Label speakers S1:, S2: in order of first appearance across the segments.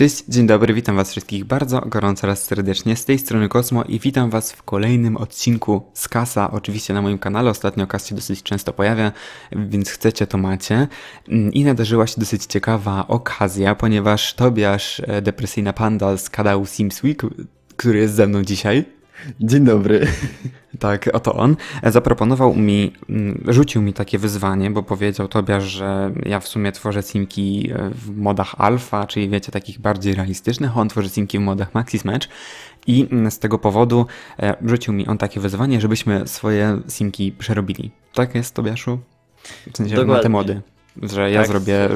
S1: Cześć, dzień dobry, witam was wszystkich bardzo gorąco raz serdecznie. Z tej strony Kosmo i witam was w kolejnym odcinku z Kasa. Oczywiście na moim kanale ostatnio Kas się dosyć często pojawia, więc chcecie to macie. Mm, I nadarzyła się dosyć ciekawa okazja, ponieważ Tobiasz, e, depresyjna panda z kanału Sims Week, który jest ze mną dzisiaj,
S2: Dzień dobry.
S1: tak, oto on, zaproponował mi, mm, rzucił mi takie wyzwanie, bo powiedział Tobiasz, że ja w sumie tworzę simki e, w modach alfa, czyli wiecie, takich bardziej realistycznych, on tworzy simki w modach Maxis Match i mm, z tego powodu e, rzucił mi on takie wyzwanie, żebyśmy swoje simki przerobili. Tak jest, Tobiaszu? W sensie na te
S2: Dokładnie.
S1: mody. Że ja
S2: Tak,
S1: zrobię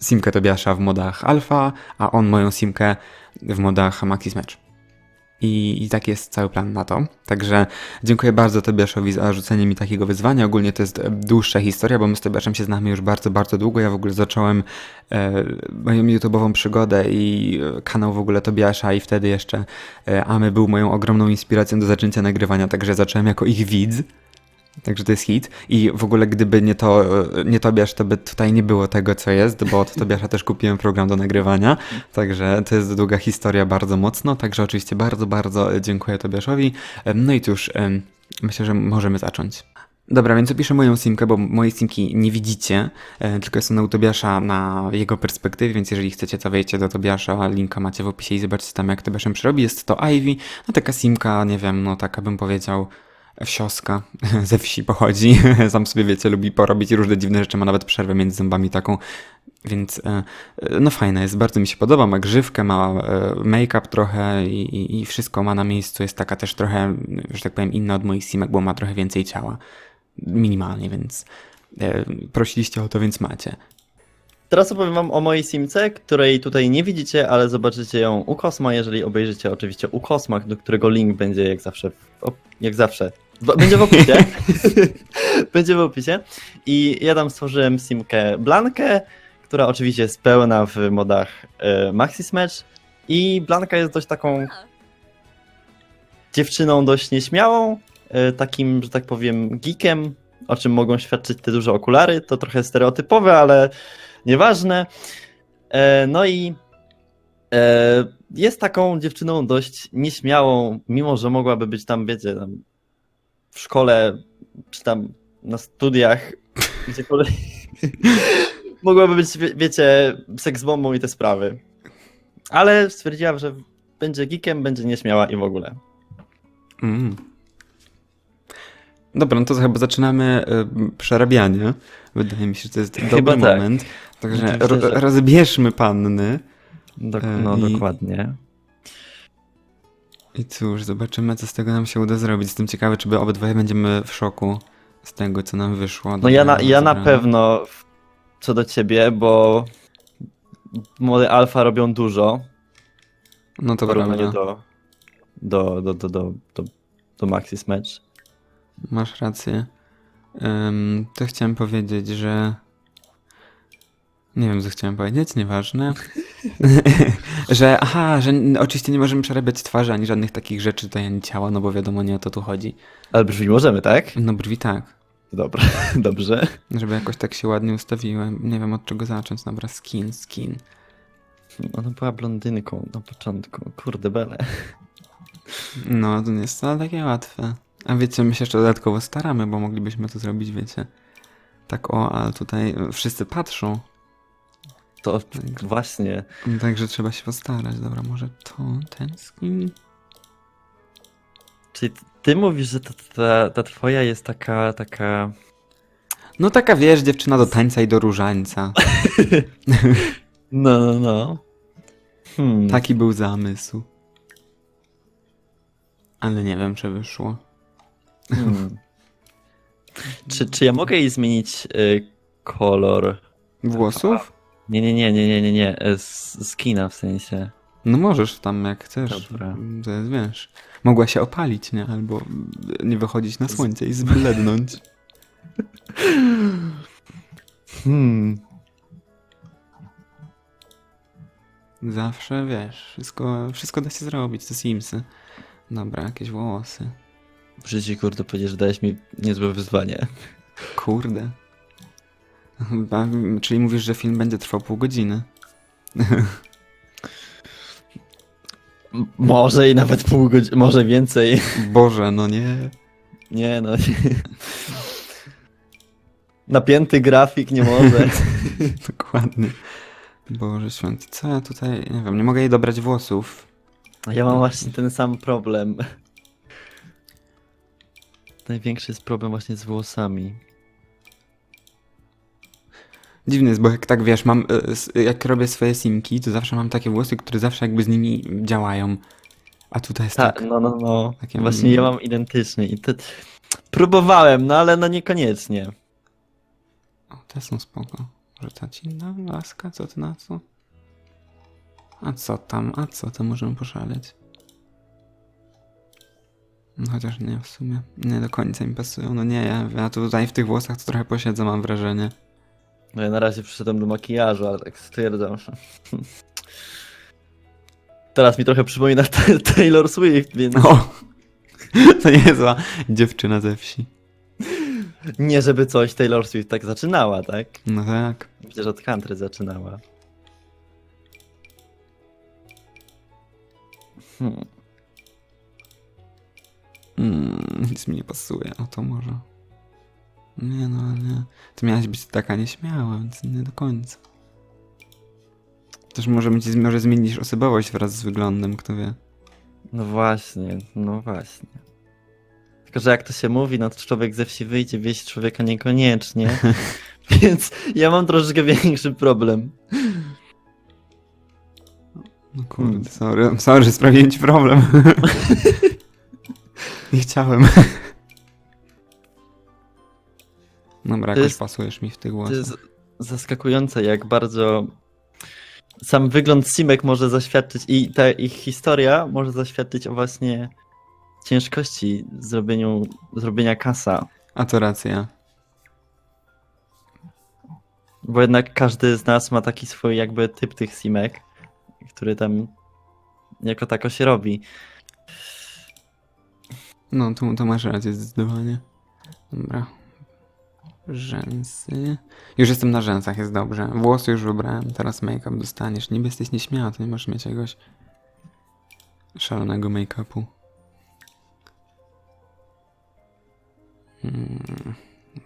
S1: simkę Tobiasza w modach alfa, a on moją simkę w modach Maxis Match. I, I tak jest cały plan na to. Także dziękuję bardzo Tobiaszowi za rzucenie mi takiego wyzwania. Ogólnie to jest e, dłuższa historia, bo my z Tobiaszem się znamy już bardzo, bardzo długo. Ja w ogóle zacząłem e, moją YouTube'ową przygodę i e, kanał w ogóle Tobiasza i wtedy jeszcze e, Amy był moją ogromną inspiracją do zaczęcia nagrywania, także zacząłem jako ich widz. Także to jest hit. I w ogóle gdyby nie to, nie Tobiasz, to by tutaj nie było tego, co jest, bo od Tobiasza też kupiłem program do nagrywania. Także to jest długa historia bardzo mocno. Także oczywiście bardzo, bardzo dziękuję Tobiaszowi. No i cóż, myślę, że możemy zacząć. Dobra, więc opiszę moją simkę, bo mojej simki nie widzicie, e, tylko jestem u Tobiasza na jego perspektywie, więc jeżeli chcecie, to wejdźcie do Tobiasza, linka macie w opisie i zobaczcie tam, jak Tobiaszem przerobi. Jest to Ivy, no taka simka, nie wiem, no taka bym powiedział, wsioska, ze wsi pochodzi, sam sobie wiecie, lubi porobić różne dziwne rzeczy, ma nawet przerwę między zębami taką, więc e, e, no fajna jest, bardzo mi się podoba, ma grzywkę, ma e, make-up trochę i, i, i wszystko ma na miejscu, jest taka też trochę, że tak powiem, inna od moich simek, bo ma trochę więcej ciała, minimalnie, więc prosiliście o to, więc macie.
S2: Teraz opowiem wam o mojej simce, której tutaj nie widzicie, ale zobaczycie ją u Kosma, jeżeli obejrzycie oczywiście u Kosma, do którego link będzie jak zawsze, jak zawsze, będzie w opisie. będzie w opisie. I ja tam stworzyłem simkę Blankę, która oczywiście jest pełna w modach e, Maxis Match. I Blanka jest dość taką dziewczyną dość nieśmiałą, e, takim, że tak powiem, geekiem, o czym mogą świadczyć te duże okulary. To trochę stereotypowe, ale nieważne. E, no i e, jest taką dziewczyną dość nieśmiałą, mimo że mogłaby być tam, wiecie, tam w szkole, czy tam na studiach, gdziekolwiek. mogłaby być, wie, wiecie, seksbombą i te sprawy. Ale stwierdziła, że będzie geekiem, będzie nieśmiała i w ogóle.
S1: Mm. Dobra, no to chyba zaczynamy y, przerabianie. Wydaje mi się, że to jest dobry
S2: tak.
S1: moment. Także ro- rozbierzmy panny.
S2: Dok- no,
S1: i-
S2: dokładnie.
S1: I cóż, zobaczymy, co z tego nam się uda zrobić. Jestem ciekawy, czy my obydwoje będziemy w szoku z tego, co nam wyszło.
S2: No ja na, ja na pewno w- co do ciebie, bo młode alfa robią dużo
S1: No
S2: w
S1: to
S2: porównaniu
S1: prawda.
S2: do, do, do, do, do, do, do Maxis Match.
S1: Masz rację. Ym, to chciałem powiedzieć, że... Nie wiem, co chciałem powiedzieć, nieważne. że, aha, że oczywiście nie możemy przerabiać twarzy, ani żadnych takich rzeczy tutaj, ani ciała, no bo wiadomo, nie o to tu chodzi.
S2: Ale brzmi możemy, tak?
S1: No brwi tak.
S2: Dobra, dobrze.
S1: Żeby jakoś tak się ładnie ustawiłem. Nie wiem, od czego zacząć. Dobra, skin, skin.
S2: Ona była blondynką na początku. Kurde bele.
S1: No, to nie jest wcale takie łatwe. A wiecie, my się jeszcze dodatkowo staramy, bo moglibyśmy to zrobić, wiecie. Tak o, ale tutaj wszyscy patrzą.
S2: To właśnie.
S1: No, Także trzeba się postarać. Dobra, może to, ten skin.
S2: Czyli ty- ty mówisz, że ta, ta, ta twoja jest taka, taka...
S1: No taka wiesz, dziewczyna do tańca i do różańca.
S2: No, no, no. Hmm.
S1: Taki był zamysł. Ale nie wiem, czy wyszło.
S2: Hmm. Czy, czy ja mogę jej zmienić y, kolor?
S1: Włosów?
S2: Nie, nie, nie, nie, nie, nie, nie. e, z- Skina w sensie.
S1: No możesz tam jak chcesz.
S2: Dobra.
S1: To jest, wiesz. Mogła się opalić, nie? Albo nie wychodzić na słońce i zblednąć.
S2: Hmm.
S1: Zawsze wiesz, wszystko, wszystko da się zrobić, to Simsy. Dobra, jakieś włosy.
S2: W życiu, kurde, powiedzieć, że dałeś mi niezłe wyzwanie.
S1: Kurde. A, czyli mówisz, że film będzie trwał pół godziny.
S2: Może i nawet pół godziny, może więcej.
S1: Boże, no nie.
S2: Nie no. Napięty grafik nie może.
S1: Dokładnie. Boże święty, co ja tutaj, nie wiem, nie mogę jej dobrać włosów.
S2: Ja mam właśnie ten sam problem. Największy jest problem właśnie z włosami.
S1: Dziwny jest, bo jak tak wiesz, mam, s- jak robię swoje simki, to zawsze mam takie włosy, które zawsze jakby z nimi działają. A tutaj jest
S2: Tak,
S1: tak.
S2: no, no, no.
S1: Takie-
S2: Właśnie ja mam identyczny i. Próbowałem, no ale no niekoniecznie.
S1: O, te są spoko. Może ta cinna laska, co ty na co? A co tam, a co tam możemy poszaleć? No chociaż nie, w sumie nie do końca mi pasują. No nie, ja, ja tutaj w tych włosach to trochę posiedzę, mam wrażenie.
S2: No ja na razie przyszedłem do makijażu, ale tak stwierdzam, że... Teraz mi trochę przypomina Ta- Taylor Swift, więc
S1: O! To niezła dziewczyna ze wsi.
S2: nie żeby coś Taylor Swift tak zaczynała, tak?
S1: No tak.
S2: Przecież od country zaczynała. Hmm.
S1: Mm, nic mi nie pasuje, o to może. Nie no, nie. Ty miałaś być taka nieśmiała, więc nie do końca. Też może, ci, może zmienisz osobowość wraz z wyglądem, kto wie.
S2: No właśnie, no właśnie. Tylko, że jak to się mówi, no to człowiek ze wsi wyjdzie, wieść człowieka niekoniecznie. Więc ja mam troszeczkę większy problem.
S1: No kurde,
S2: Hmm.
S1: sorry, sorry, sprawiłem ci problem. nie chciałem. Dobra, jakoś
S2: jest-
S1: pasujesz mi w tych
S2: To
S1: włosach.
S2: jest zaskakujące, jak bardzo sam wygląd Simek może zaświadczyć i ta ich historia może zaświadczyć o właśnie ciężkości zrobieniu, zrobienia kasa.
S1: A to racja.
S2: Bo jednak każdy z nas ma taki swój jakby typ tych Simek, który tam jako tako się robi.
S1: No, tu, to masz rację zdecydowanie. Dobra. Rzęsy. Już jestem na rzęsach, jest dobrze. Włosy już wybrałem, teraz make-up dostaniesz. Niby jesteś nieśmiała, to nie możesz mieć jakiegoś szalonego make-upu. Hmm,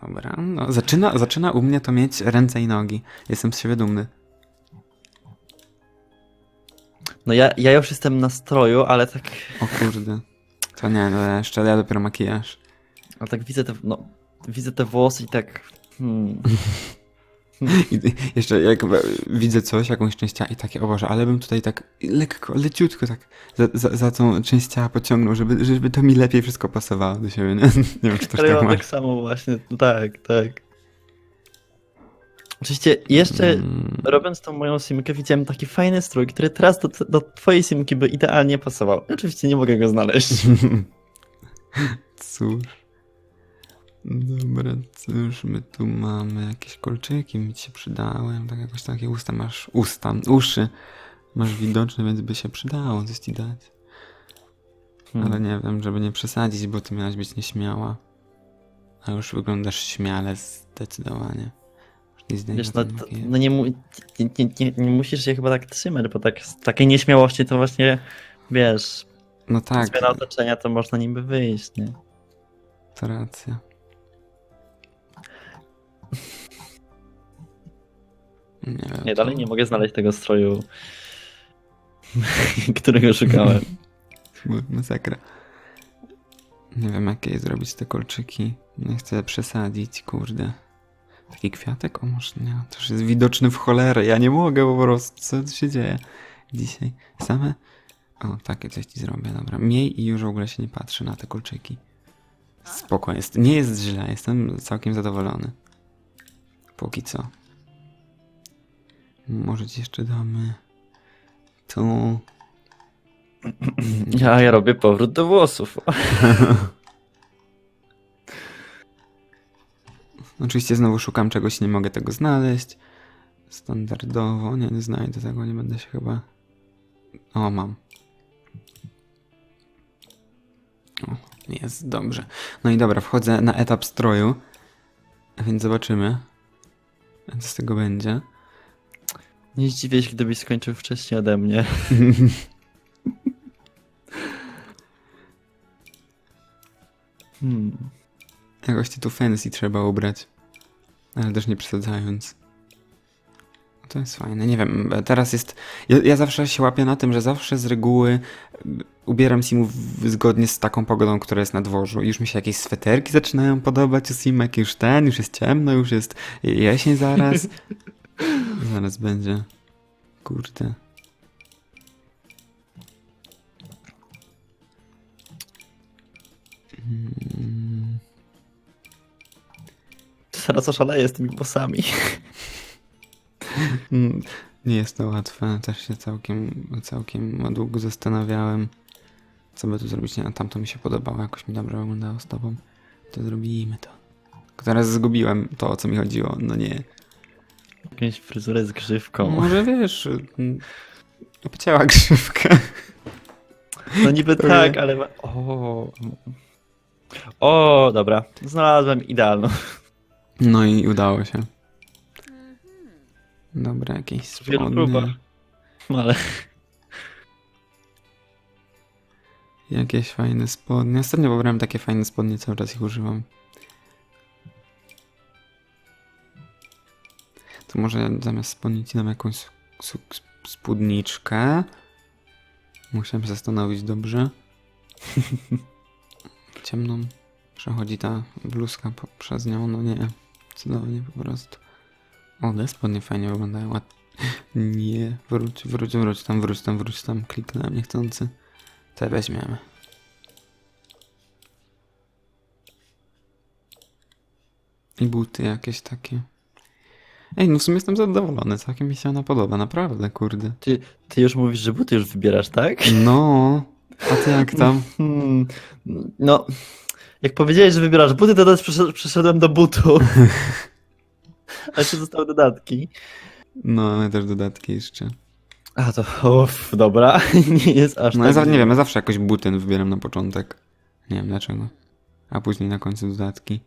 S1: dobra, no zaczyna, zaczyna u mnie to mieć ręce i nogi. Jestem z siebie dumny.
S2: No ja, ja już jestem na stroju, ale tak,
S1: O kurde. To nie, no jeszcze ja dopiero makijaż.
S2: ale tak widzę te, no, widzę te włosy i tak... Hmm.
S1: I jeszcze jak widzę coś, jakąś część ciała i takie, o Boże, ale bym tutaj tak lekko, leciutko tak za, za, za tą część ciała pociągnął, żeby, żeby to mi lepiej wszystko pasowało do siebie, nie? Nie wiem, czy też
S2: Ale ja
S1: tak
S2: tak samo właśnie, no tak, tak. Oczywiście jeszcze
S1: Mm,
S2: robiąc tą moją simkę widziałem taki fajny strój, który teraz do, do twojej simki by idealnie pasował. Oczywiście nie mogę go znaleźć.
S1: Cóż. Dobra, cóż my tu mamy? Jakieś kolczyki mi ci się przydały, tak jakoś takie usta masz, usta, uszy masz widoczne, więc by się przydało coś ci dać.
S2: Hmm.
S1: Ale nie wiem, żeby nie przesadzić, bo ty miałaś być nieśmiała. A już wyglądasz śmiale zdecydowanie.
S2: Wiesz, no, to,
S1: nie-
S2: no nie, mu- nie, nie, nie musisz się chyba tak trzymać, bo tak, z takiej nieśmiałości to właśnie, wiesz,
S1: No tak,
S2: zmiana otoczenia to można niby wyjść, nie?
S1: to racja. Nie.
S2: Nie,
S1: to-
S2: dalej nie mogę znaleźć tego stroju, którego szukałem.
S1: Masakra. Nie wiem, jakie zrobić te kolczyki. Nie chcę przesadzić, kurde. Taki kwiatek? O, może nie. To już jest widoczny w cholerę. Ja nie mogę po prostu. Co tu się dzieje dzisiaj? Same? O, takie coś ci zrobię, dobra. Miej i już w ogóle się nie patrzy na te kolczyki. Spoko jest. Nie jest źle. Jestem całkiem zadowolony. Póki co. Może ci jeszcze damy... Tu...
S2: Ja, ja robię powrót do włosów.
S1: Oczywiście znowu szukam czegoś, nie mogę tego znaleźć. Standardowo, nie, nie znajdę tego, nie będę się chyba... O, mam. O, jest dobrze. No i dobra, wchodzę na etap stroju, a więc zobaczymy, co z tego będzie.
S2: Nie zdziwię się, gdybyś skończył wcześniej ode mnie. hmm.
S1: Jakoś tu fancy trzeba ubrać. Ale też nie przesadzając. To jest fajne. Nie wiem, teraz jest. Ja, ja, zawsze się łapię na tym, że zawsze z reguły ubieram simów zgodnie z taką pogodą, która jest na dworzu. Już mi się jakieś sweterki zaczynają podobać u simek, już ten, już jest ciemno, już jest jesień zaraz. zaraz będzie. Kurde. Mm.
S2: Teraz oszaleję z tymi włosami.
S1: Mm, Nie jest to łatwe. Też się całkiem, całkiem długo zastanawiałem, co by tu zrobić. Nie, tamto mi się podobało, jakoś mi dobrze wyglądało z tobą. To zrobimy to. Teraz zgubiłem to, o co mi chodziło. No nie.
S2: Jakąś fryzurę z grzywką.
S1: Może wiesz, mm, obcięła grzywkę.
S2: No niby
S1: To
S2: tak, ale... O, o, dobra. Znalazłem idealną.
S1: No i udało się. Dobra, jakieś spodnie.
S2: próbach. Ale
S1: Jakieś fajne spodnie. Ostatnio pobrałem takie fajne spodnie, cały czas ich używam. To może zamiast spodnicy dam jakąś spódniczkę. Musiałem się zastanowić dobrze. Ciemną. Przechodzi ta bluzka przez nią, no nie. Cudownie po prostu. O, te spodnie fajnie wyglądają. A... Nie, wróć, wróć, wróć tam, wróć tam, wróć tam. Kliknąłem niechcący. Te weźmiemy. I buty jakieś takie. Ej, no w sumie jestem zadowolony, całkiem mi się ona podoba, naprawdę, kurde.
S2: ty już mówisz, że buty już wybierasz, tak?
S1: No, a ty jak tam?
S2: Hmm, no, jak powiedziałeś, że wybierasz buty, to teraz przeszedł- przeszedłem do butów. A jeszcze zostały dodatki.
S1: No, ale też dodatki jeszcze.
S2: A to, uff, dobra, nie jest aż
S1: No
S2: tak
S1: ja za, nie
S2: źle.
S1: wiem, ja zawsze jakoś buty wybieram na początek. Nie wiem dlaczego. A później na końcu dodatki.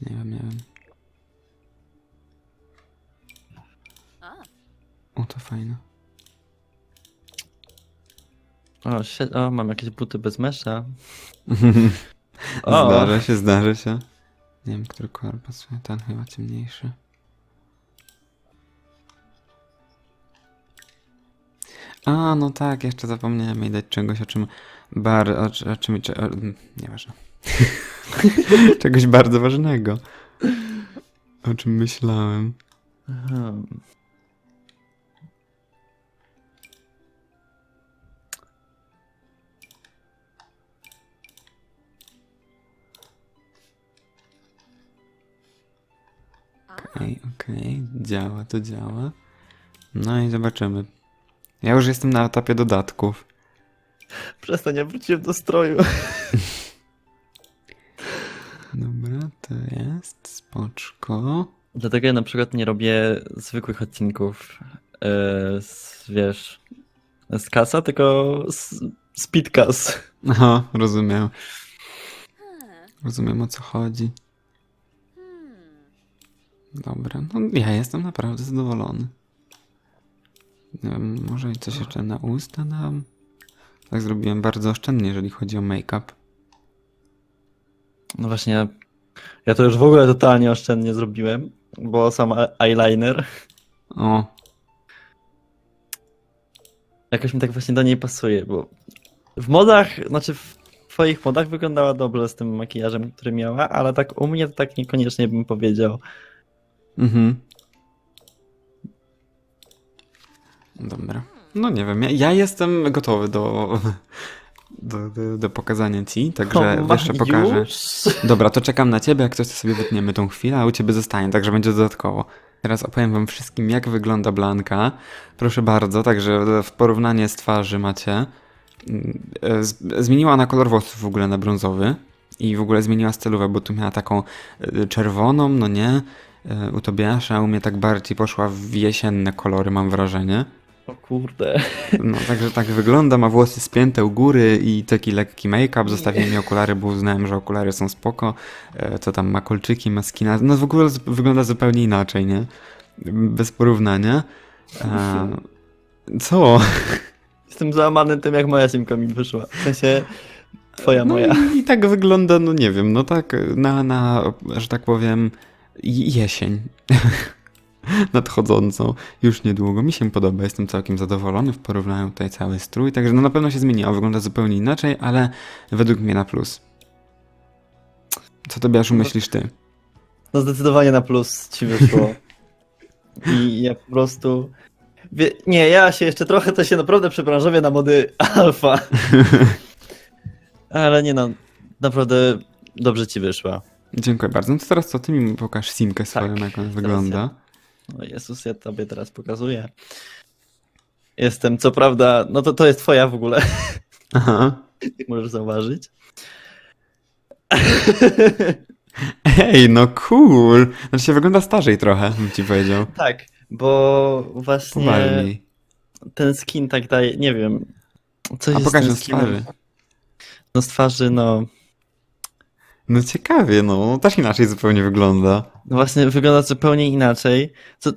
S1: Nie wiem, nie wiem. O, to fajne.
S2: O, się, o, mam jakieś buty bez mesza. O.
S1: Zdarza się, zdarza się. Nie wiem, który kolor pasuje. Ten chyba ciemniejszy. A, no tak, jeszcze zapomniałem jej dać czegoś, o czym bar... o, o czym... Czy, o, mm, nieważne. czegoś bardzo ważnego. O czym myślałem.
S2: Hmm.
S1: Okej, okej, działa, to działa. No i zobaczymy. Ja już jestem na etapie dodatków.
S2: Przestań, ja wróciłem do stroju.
S1: Dobra, to jest, spoczko.
S2: Dlatego ja na przykład nie robię zwykłych odcinków e, z, wiesz, z kasa, tylko z speedcast.
S1: Aha, rozumiem. Rozumiem o co chodzi. Dobra, no ja jestem naprawdę zadowolony. Nie wiem, może coś jeszcze na usta dam? Tak zrobiłem bardzo oszczędnie, jeżeli chodzi o make-up.
S2: No właśnie, ja to już w ogóle totalnie oszczędnie zrobiłem, bo sam eyeliner
S1: O,
S2: jakoś mi tak właśnie do niej pasuje, bo w modach, znaczy w twoich modach wyglądała dobrze z tym makijażem, który miała, ale tak u mnie to tak niekoniecznie bym powiedział.
S1: Mhm. Dobra. No nie wiem, ja, ja jestem gotowy do, do, do, do pokazania ci, także
S2: O,
S1: jeszcze pokażę.
S2: już?
S1: Dobra, to czekam na ciebie, jak coś to sobie wytniemy tą chwilę, a u ciebie zostanie, także będzie dodatkowo. Teraz opowiem wam wszystkim, jak wygląda Blanka. Proszę bardzo, także w porównanie z twarzy macie. Mm, e, Zmieniła ona kolor włosów w ogóle na brązowy i w ogóle zmieniła stylówę, bo tu miała taką e, czerwoną, no nie, u Tobiasza, a u mnie tak bardziej poszła w jesienne kolory, mam wrażenie.
S2: O kurde.
S1: No, także tak wygląda, ma włosy spięte u góry i taki lekki make-up. Zostawiłem mi okulary, bo uznałem, że okulary są spoko. E, To tam ma kolczyki, ma skina. No w ogóle wygląda zupełnie inaczej, nie? Bez porównania. E, Co?
S2: Jestem załamany tym, jak moja simka mi wyszła. W sensie, Twoja,
S1: No
S2: moja.
S1: i, i tak wygląda, no nie wiem, no tak na, na że tak powiem, jesień nadchodzącą już niedługo. Mi się podoba, jestem całkiem zadowolony w porównaniu tutaj cały strój, także no na pewno się zmieniło, wygląda zupełnie inaczej, ale według mnie na plus. Co Tobiaszu myślisz ty?
S2: No zdecydowanie na plus ci wyszło. I ja po prostu... Nie, ja się jeszcze trochę to się naprawdę przebranżowię na mody alfa. Ale nie no, naprawdę dobrze ci wyszła.
S1: Dziękuję bardzo. No to teraz co, ty mi pokaż simkę swoją, jak ona wygląda.
S2: O Jezus, ja tobie teraz pokazuję. Jestem, co prawda, no to to jest twoja w ogóle,
S1: Aha.
S2: możesz zauważyć.
S1: Ej, no cool! Znaczy się wygląda starzej trochę, bym ci powiedział.
S2: tak, bo właśnie
S1: Powalniej.
S2: ten skin tak daje, nie wiem, coś
S1: A
S2: jest
S1: pokaż
S2: z
S1: twarzy.
S2: No z twarzy, no,
S1: No ciekawie, no. Też inaczej zupełnie wygląda.
S2: no właśnie wygląda zupełnie inaczej. Co,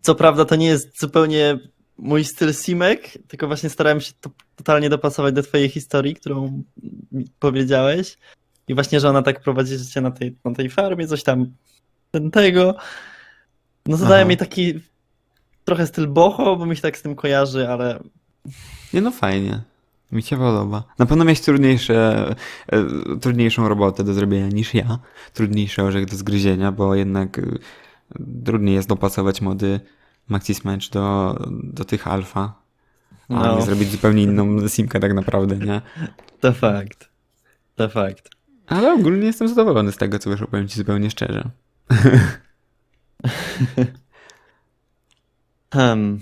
S2: co prawda to nie jest zupełnie mój styl simek, tylko właśnie starałem się to totalnie dopasować do twojej historii, którą mi powiedziałeś. I właśnie, że ona tak prowadzi życie na tej, na tej farmie, coś tam ten tego. No to daje
S1: Aha.
S2: mi taki trochę styl boho, bo mi się tak z tym kojarzy, ale
S1: Nie no, fajnie. Mi się podoba. Na pewno miałeś trudniejsze, e, trudniejszą robotę do zrobienia niż ja. Trudniejszy orzech do zgryzienia, bo jednak e, trudniej jest dopasować mody Maxis Match do, do tych alfa. A
S2: no,
S1: nie zrobić zupełnie inną simkę tak naprawdę, nie?
S2: to fakt. To fakt.
S1: Ale ogólnie jestem zadowolony z tego, co wyszło, powiem ci zupełnie szczerze.
S2: Hmm.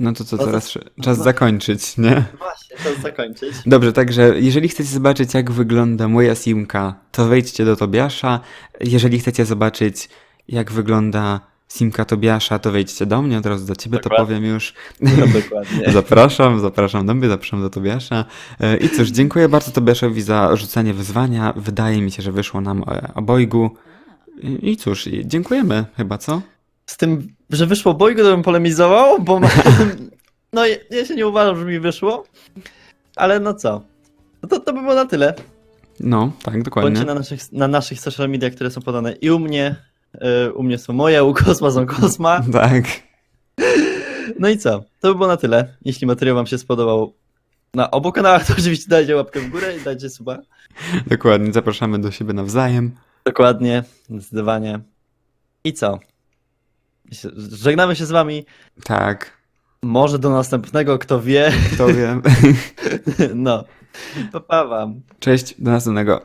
S1: No to co,
S2: No to-
S1: teraz czas
S2: no-
S1: zakończyć, nie?
S2: Właśnie, czas zakończyć.
S1: Dobrze, także jeżeli chcecie zobaczyć, jak wygląda moja simka, to wejdźcie do Tobiasza. Jeżeli chcecie zobaczyć, jak wygląda simka Tobiasza, to wejdźcie do mnie, od razu do ciebie to
S2: Dokładnie.
S1: powiem już.
S2: No, dokładnie.
S1: Zapraszam, zapraszam do mnie, zapraszam do Tobiasza. E, I cóż, dziękuję bardzo Tobiaszowi za rzucenie wyzwania. Wydaje mi się, że wyszło nam e, obojgu. I cóż, dziękujemy chyba, co?
S2: Z tym, że wyszło bojgo, to bym polemizował, bo no ja- się nie uważam, że mi wyszło, ale no co. No to, to by było na tyle.
S1: No, tak, dokładnie.
S2: Bądźcie na naszych, na naszych social mediach, które są podane i u mnie, y, u mnie są moje, u Kosma są Kosma.
S1: Tak.
S2: No i co? To by było na tyle. Jeśli materiał wam się spodobał na obu kanałach, to oczywiście dajcie łapkę w górę i dajcie suba.
S1: Dokładnie, zapraszamy do siebie nawzajem.
S2: Dokładnie, zdecydowanie. I co? Żegnamy się z wami.
S1: Tak,
S2: Może do następnego, kto wie.
S1: kto wie.
S2: No. Pa, pa wam.
S1: Cześć, do następnego.